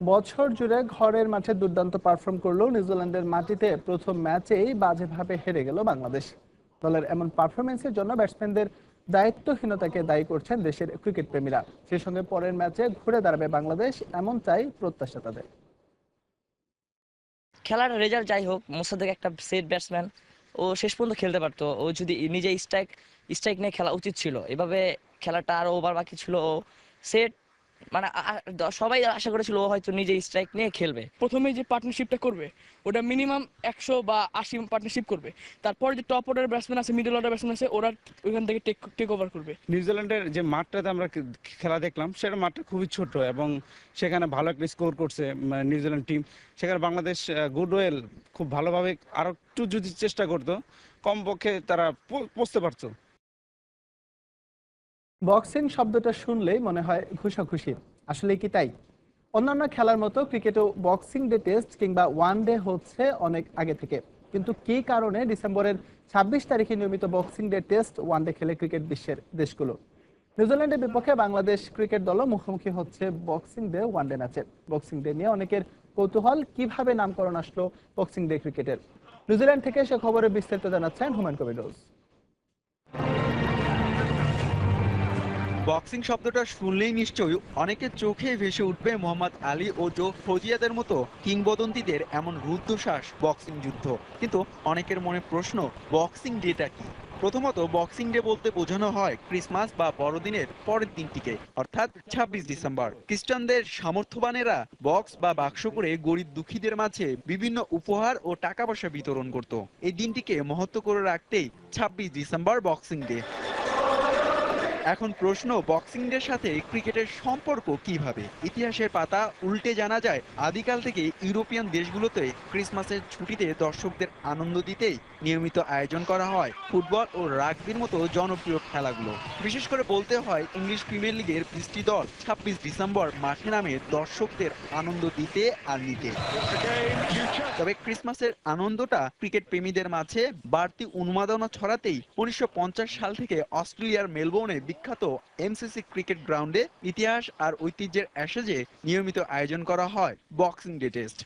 বছর জুড়ে ঘরের মাঠে দুর্দান্ত পারফর্ম করলেও নিউজিল্যান্ডের মাটিতে প্রথম ম্যাচেই বাজেভাবে হেরে গেল বাংলাদেশ। দলের এমন পারফরমেন্সের জন্য ব্যাটসম্যানদের দায়িত্বহীনতাকে দায়ী করছেন দেশের ক্রিকেট প্রেমীরা। সেই সঙ্গে পরের ম্যাচে ঘুরে দাঁড়াবে বাংলাদেশ, এমনটাই প্রত্যাশা তাদের। খেলার রেজাল্ট যাই হোক, মোসাদ্দেক একটা সেট ব্যাটসম্যান ও শেষ পর্যন্ত খেলতে পারতো। ও যদি নিজে স্ট্রাইক স্ট্রাইক নিয়ে খেলা উচিত ছিল, এভাবে খেলাটা আরও ওভার বাকি ছিল, ও সেট মানে সবাই আশা করেছিল ও হয়তো নিজে স্ট্রাইক নিয়ে খেলবে। প্রথমে যে পার্টনারশিপটা করবে ওটা মিনিমাম একশো বা আশি পার্টনারশিপ করবে। তারপর যে টপ অর্ডার ব্যাটসম্যান আছে মিডল অর্ডার ব্যাটসম্যান আছে ওরা ওইখান থেকে টেক টেক ওভার করবে। নিউজিল্যান্ডের যে মাঠটাতে আমরা খেলা দেখলাম সেটা মাঠটা খুবই ছোট এবং সেখানে ভালো একটা স্কোর করছে নিউজিল্যান্ড টিম সেখানে বাংলাদেশ গুডওয়েল খুব ভালোভাবে আরও একটু যদি চেষ্টা করতো কমপক্ষে তারা পৌঁছতে পারতো। বক্সিং শব্দটা শুনলেই মনে হয় ঘুষাঘুষি। আসলে কি তাই? অন্যান্য খেলার মতো ক্রিকেটেও বক্সিং ডে টেস্ট কিংবা ওয়ান ডে হচ্ছে অনেক আগে থেকে। কিন্তু কি কারণে ডিসেম্বরের ছাব্বিশ তারিখে নিয়মিত boxing day test one day খেলে ক্রিকেট বিশ্বের দেশগুলো? নিউজিল্যান্ডের বিপক্ষে বাংলাদেশ ক্রিকেট দলও মুখোমুখি হচ্ছে বক্সিং ডে ওয়ান ডে ম্যাচে। বক্সিং ডে নিয়ে অনেকের কৌতূহল, কীভাবে নামকরণ আসলো বক্সিং ডে ক্রিকেটের? নিউজিল্যান্ড থেকে সে খবরে বিস্তারিত জানাচ্ছেন হুমায়ুন কবির রোজ। বক্সিং শব্দটা শুনলেই নিশ্চয়ই অনেকের চোখে ভেসে উঠবে মোহাম্মদ আলী ও জো ফজিয়াদের মতো কিংবদন্তিদের এমন রুদ্ধশ্বাস বক্সিং যুদ্ধ। কিন্তু অনেকের মনে প্রশ্ন, বক্সিং ডেটা কি? প্রথমত, বক্সিং ডে বলতে বোঝানো হয় ক্রিসমাস বা বড়দিনের পরের দিনটিকে, অর্থাৎ ছাব্বিশ ডিসেম্বর। খ্রিস্টানদের সামর্থ্যবানেরা বক্স বা বাক্স করে গরিব দুঃখীদের মাঝে বিভিন্ন উপহার ও টাকা পয়সা বিতরণ করত। এই দিনটিকে মহত্ব করে রাখতেই ছাব্বিশ ডিসেম্বর বক্সিং ডে। এখন প্রশ্ন বক্সিং ডের সাথে ক্রিকেটের সম্পর্ক কীভাবে? ইতিহাসের পাতা উল্টে জানা যায়, আদিকাল থেকে ইউরোপিয়ান দেশগুলোতে ক্রিসমাসের ছুটিতে দর্শকদের আনন্দ দিতেই নিয়মিত আয়োজন করা হয়, ফুটবল ও রাগবির মতো জনপ্রিয় খেলাগুলো। বিশেষ করে বলতে হয়, ইংলিশ প্রিমিয়ার লিগের বৃষ্টি দল ছাব্বিশ ডিসেম্বর মাঠে নামে দর্শকদের আনন্দ দিতে আর নিতে। তবে ক্রিসমাসের আনন্দটা ক্রিকেট প্রেমীদের মাঝে বাড়তি উন্মাদনা ছড়াতেই উনিশশো পঞ্চাশ সাল থেকে অস্ট্রেলিয়ার মেলবোর্নে বিখ্যাত এমসিসি ক্রিকেট গ্রাউন্ডে ইতিহাস আর ঐতিহ্যের অ্যাসেজে নিয়মিত আয়োজন করা হয় বক্সিং ডে টেস্ট।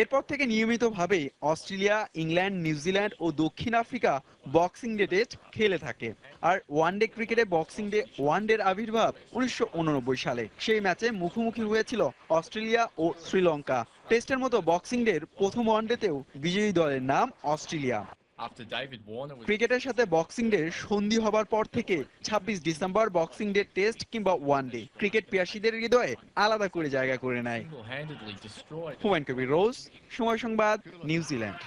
এরপর থেকে নিয়মিতভাবে অস্ট্রেলিয়া ইংল্যান্ড নিউজিল্যান্ড ও দক্ষিণ আফ্রিকা বক্সিং ডে টেস্ট খেলে থাকে। আর ওয়ানডে ক্রিকেটে বক্সিং ডে ওয়ানডের আবির্ভাব উনিশশো উননব্বই সালে। সেই ম্যাচে মুখোমুখি হয়েছিল অস্ট্রেলিয়া ও শ্রীলঙ্কা। টেস্টের মতো বক্সিং ডের প্রথম ওয়ানডেতেও বিজয়ী দলের নাম অস্ট্রেলিয়া। ক্রিকেটের সাথে বক্সিং ডে সন্ধি হবার পর থেকে ছাব্বিশ ডিসেম্বর বক্সিং ডে টেস্ট কিংবা ওয়ান ডে ক্রিকেট পিয়াসীদের হৃদয়ে আলাদা করে জায়গা করে নেয়। হুমায়ুন কবির রোজ সময় সংবাদ নিউজিল্যান্ড।